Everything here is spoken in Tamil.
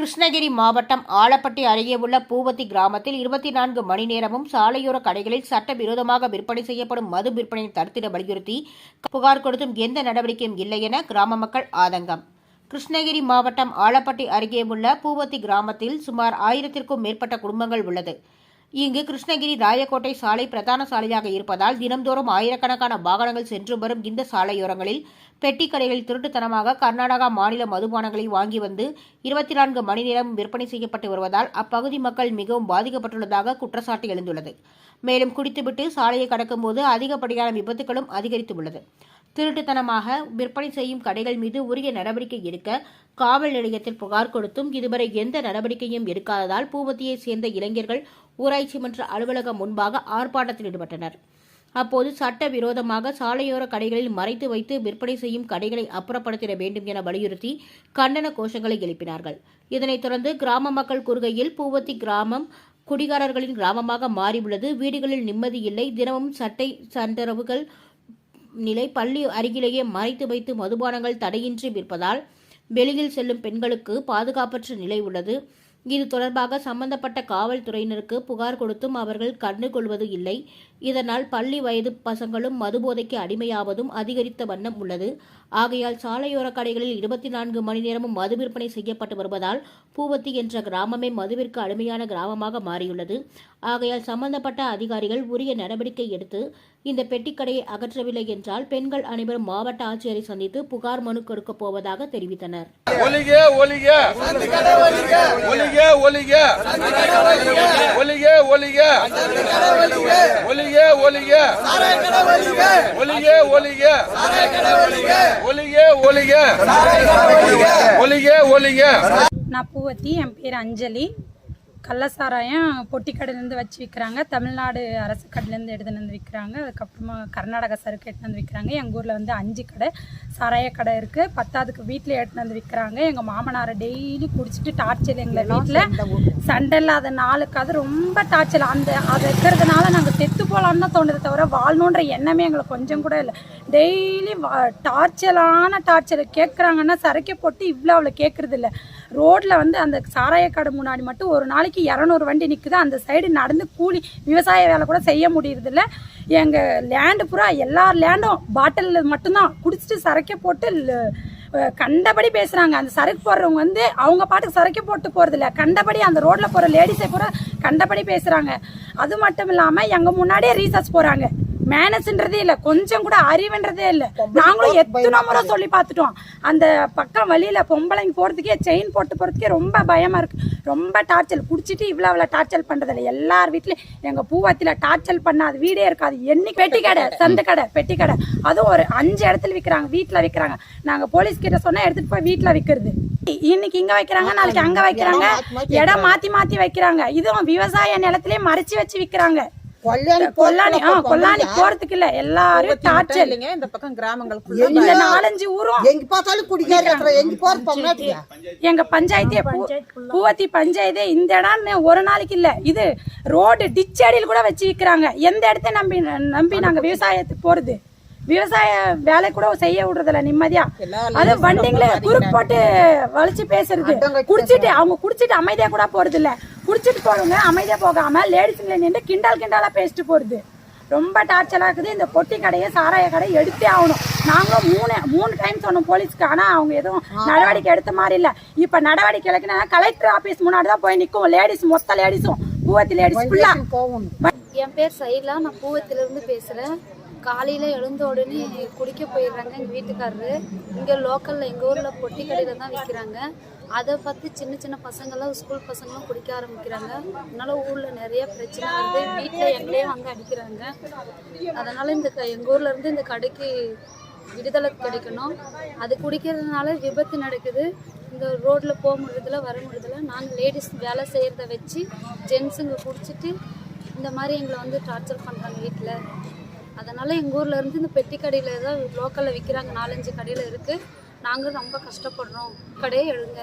கிருஷ்ணகிரி மாவட்டம் ஆலப்பட்டி அருகே உள்ள பூவத்தி கிராமத்தில் இருபத்தி நான்கு மணி நேரமும் சாலையோர கடைகளில் சட்டவிரோதமாக விற்பனை செய்யப்படும் மது விற்பனையை தடுத்திட வலியுறுத்தி புகார் கொடுத்தும் எந்த நடவடிக்கையும் இல்லை என கிராம மக்கள் ஆதங்கம். கிருஷ்ணகிரி மாவட்டம் ஆலப்பட்டி அருகே உள்ள பூவத்தி கிராமத்தில் சுமார் ஆயிரத்திற்கும் மேற்பட்ட குடும்பங்கள் உள்ளது. இங்கு கிருஷ்ணகிரி ராயக்கோட்டை சாலை பிரதான சாலையாக இருப்பதால் தினம்தோறும் ஆயிரக்கணக்கான வாகனங்கள் சென்று வரும் இந்த சாலையோரங்களில் பெட்டி கடைகளில் திருட்டுத்தனமாக கர்நாடகா மாநில மதுபானங்களை வாங்கி வந்து இருபத்தி நான்கு மணி நேரம் விற்பனை செய்யப்பட்டு வருவதால் அப்பகுதி மக்கள் மிகவும் பாதிக்கப்பட்டுள்ளதாக குற்றச்சாட்டு எழுந்துள்ளது. மேலும் குடித்துவிட்டு சாலையை கடக்கும்போது அதிகப்படியான விபத்துகளும் அதிகரித்துள்ளது. திருட்டுத்தனமாக விற்பனை செய்யும் கடைகள் மீது உரிய நடவடிக்கை எடுக்க காவல் நிலையத்தில் புகார் கொடுத்தும் இதுவரை எந்த நடவடிக்கையும் எடுக்காததால் பூவத்தியைச் சேர்ந்த இளைஞர்கள் ஊராட்சி மன்ற அலுவலகம் முன்பாக ஆர்ப்பாட்டத்தில் ஈடுபட்டனர். அப்போது சட்ட விரோதமாக சாலையோர கடைகளில் மறைத்து வைத்து விற்பனை செய்யும் கடைகளை அப்புறப்படுத்திட வேண்டும் என வலியுறுத்தி கண்டன கோஷங்களை எழுப்பினார்கள். இதனைத் தொடர்ந்து கிராம மக்கள் கூறுகையில் பூவத்தி கிராமம் குடிகாரர்களின் கிராமமாக மாறியுள்ளது. வீடுகளில் நிம்மதி இல்லை. தினமும் சட்டை சண்டரவுகள் நிலை பள்ளி அருகிலேயே மறைத்து வைத்து மதுபானங்கள் தடையின்றி விற்பதால் வெளியில் செல்லும் பெண்களுக்கு பாதுகாப்பற்ற நிலை உள்ளது. இது தொடர்பாக சம்பந்தப்பட்ட காவல்துறையினருக்கு புகார் கொடுத்தும் அவர்கள் கண்டுகொள்வது இல்லை. இதனால் பள்ளி வயது பசங்களும் மதுபோதைக்கு அடிமையாவதும் அதிகரித்த வண்ணம் உள்ளது. ஆகையால் சாலையோர கடைகளில் இருபத்தி நான்கு மணி நேரமும் மது விற்பனை செய்யப்பட்டு வருவதால் பூவத்தி என்ற கிராமமே மதுவிற்கு அடிமையான கிராமமாக மாறியுள்ளது. ஆகையால் சம்பந்தப்பட்ட அதிகாரிகள் உரிய நடவடிக்கை எடுத்து இந்த பெட்டிக்கடையை அகற்றவில்லை என்றால் பெண்கள் அனைவரும் மாவட்ட ஆட்சியரை சந்தித்து புகார் மனு கொடுக்கப் போவதாக தெரிவித்தனர். ஒலிக ஒலிக. ஒலிக ஒலிக ஒலிக ஒலிக ஒலிக ஒலிக ஒலிக நான் பூவத்தி என் பேர் அஞ்சலி. கள்ளசாராயம் பொட்டி கடையிலேருந்து வச்சு விற்கிறாங்க. தமிழ்நாடு அரசு கடையிலேருந்து எடுத்துன்னு வந்து விற்கிறாங்க. அதுக்கப்புறமா கர்நாடகா சரக்கு எடுத்துன்னு வந்து விற்கிறாங்க. எங்கள் ஊரில் வந்து அஞ்சு கடை சாராய கடை இருக்குது பத்தாவதுக்கு வீட்டில் எடுத்துன்னு வந்து விற்கிறாங்க. எங்கள் மாமனாரை டெய்லி குடிச்சிட்டு டார்ச்சர் எங்களை வீட்டில் சண்டை இல்லாத நாளுக்கு அது ரொம்ப டார்ச்சர். அந்த அது இருக்கிறதுனால நாங்கள் செத்து போகலான்னு தான் தோணுது தவிர வாழணுன்ற எண்ணமே எங்களுக்கு கொஞ்சம் கூட இல்லை. டெய்லி டார்ச்சலான டார்ச்சர். கேட்குறாங்கன்னா சரக்கை போட்டு இவ்வளோ அவ்வளோ கேட்குறது இல்லை ரோட்டில் வந்து அந்த சாராய கடை முன்னாடி மட்டும் ஒரு நாளைக்கு இரநூறு வண்டி நிற்குது அந்த சைடு நடந்து கூலி விவசாய வேலை கூட செய்ய முடியறதில்ல. எங்கள் லேண்டு பூரா எல்லார் லேண்டும் பாட்டிலில் மட்டும்தான். குடிச்சிட்டு சரக்கை போட்டு கண்டபடி பேசுகிறாங்க அந்த சரக்கு போடுறவங்க வந்து அவங்க பாட்டுக்கு சரக்கு போட்டு போகிறதில்ல கண்டபடி அந்த ரோட்டில் போகிற லேடிஸை பூரா கண்டபடி பேசுகிறாங்க அது மட்டும் இல்லாமல் எங்கள் முன்னாடியே ரீசார்ஜ் போகிறாங்க மேனஸ்ன்றதே இல்லை கொஞ்சம் கூட அறிவுன்றதே இல்லை. நாங்களும் எத்தனை முறை சொல்லி பார்த்துட்டோம். அந்த பக்கம் வழியில் பொம்பளைங்க போகிறதுக்கே செயின் போட்டு போகிறதுக்கே ரொம்ப பயமாக இருக்குது ரொம்ப டார்ச்சல் குடிச்சிட்டு இவ்வளோ அவ்வளோ டார்ச்சல் பண்ணுறதில்ல எல்லார் வீட்லேயும் எங்கள் பூவத்தில் டார்ச்சல் பண்ணாத வீடே இருக்காது. என்னைக்கு பெட்டி கடை சந்து கடை பெட்டி கடை. அதுவும் ஒரு அஞ்சு இடத்துல விற்கிறாங்க வீட்டில் விற்கிறாங்க நாங்கள் போலீஸ் கிட்ட சொன்னால் எடுத்துகிட்டு போய் வீட்டில் விற்கிறது இன்னைக்கு இங்கே வைக்கிறாங்க நாளைக்கு அங்கே வைக்கிறாங்க. இடம் மாற்றி மாற்றி வைக்கிறாங்க. இதுவும் விவசாய நிலத்திலே மறைச்சி வச்சு விற்கிறாங்க கொல்லாணி கொல்லாணி போறதுக்கு இல்ல. எல்லாரும் டார்ச்சல் இல்லைங்க இந்த பக்கம் கிராமங்கள் full ஆ இந்த நாலஞ்சு ஊரும் எங்க பார்த்தாலும் குடிக்கார எங்க போறது பொம்னாட்டியா எங்க பஞ்சாயத்தே பூவத்தி பஞ்சாயத்தே இந்த இடம்னு ஒரு நாளைக்கு இல்ல. இது ரோடு டிச் அடியில் கூட வச்சு விக்கிறாங்க எந்த இடத்த நம்பி நம்பி நாங்க விவசாயத்துக்கு போறது? விவசாய வேலை கூட செய்ய விடுறதில்ல நிம்மதியா. அது வண்டிங்கள குறுக்கு போட்டு வலிச்சு பேசுறது. குடிச்சிட்டு அவங்க குடிச்சிட்டு அமைதியா கூட போறது இல்ல குடிச்சிட்டு போறவங்க அமைதியா போகாம லேடிஸ்ல நின்று கிண்டால் கிண்டாலா பேசிட்டு போறது. ரொம்ப டார்ச்சலாக இருக்குது. இந்த பொட்டி கடையை சாராய கடையை எடுத்தே ஆகணும். நாங்களும் மூணு மூணு டைம் சொன்னோம் போலீஸ்க்கு. ஆனால் அவங்க எதுவும் நடவடிக்கை எடுத்த மாதிரி இல்லை. இப்போ நடவடிக்கை எடுக்கனா கலெக்டர் ஆஃபீஸ் முன்னாடி தான் போய் நிற்கும் லேடிஸ் மொத்த லேடிஸும் பூவத்தி லேடிஸ் ஃபுல்லாக போகணும் என் பேர் சைலா. நான் பூவத்திலிருந்து பேசுகிறேன் காலையில் எழுந்த உடனே குடிக்க போயிடுறாங்க எங்கள் வீட்டுக்காரரு. இங்கே லோக்கலில் எங்கள் ஊரில் பொட்டி கடையில் தான் விற்கிறாங்க அதை பார்த்து சின்ன சின்ன பசங்களாம் ஸ்கூல் பசங்களும் குடிக்க ஆரம்பிக்கிறாங்க. அதனால ஊரில் நிறைய பிரச்சனை வருது. வீட்டில் எங்களையே வந்து அடிக்கிறாங்க. அதனால் இந்த க- எங்கள் ஊர்லேருந்து இந்த கடைக்கு விடுதலை கிடைக்கணும். அது குடிக்கிறதுனால விபத்து நடக்குது. இந்த ரோட்டில் போக முடியறதில்ல வர முடியறதில்ல. நாங்கள் லேடிஸ் வேலை செய்கிறத வச்சு ஜென்ஸுங்க குடிச்சிட்டு இந்த மாதிரி எங்களை வந்து டார்ச்சர் பண்ணுறாங்க வீட்டில் அதனால் எங்கள் ஊரில் இருந்து இந்த பெட்டி கடையில் தான் லோக்கலில் விற்கிறாங்க நாலஞ்சு கடையில் இருக்குது நாங்கள் ரொம்ப கஷ்டப்படுறோம். கடையே எழுங்க.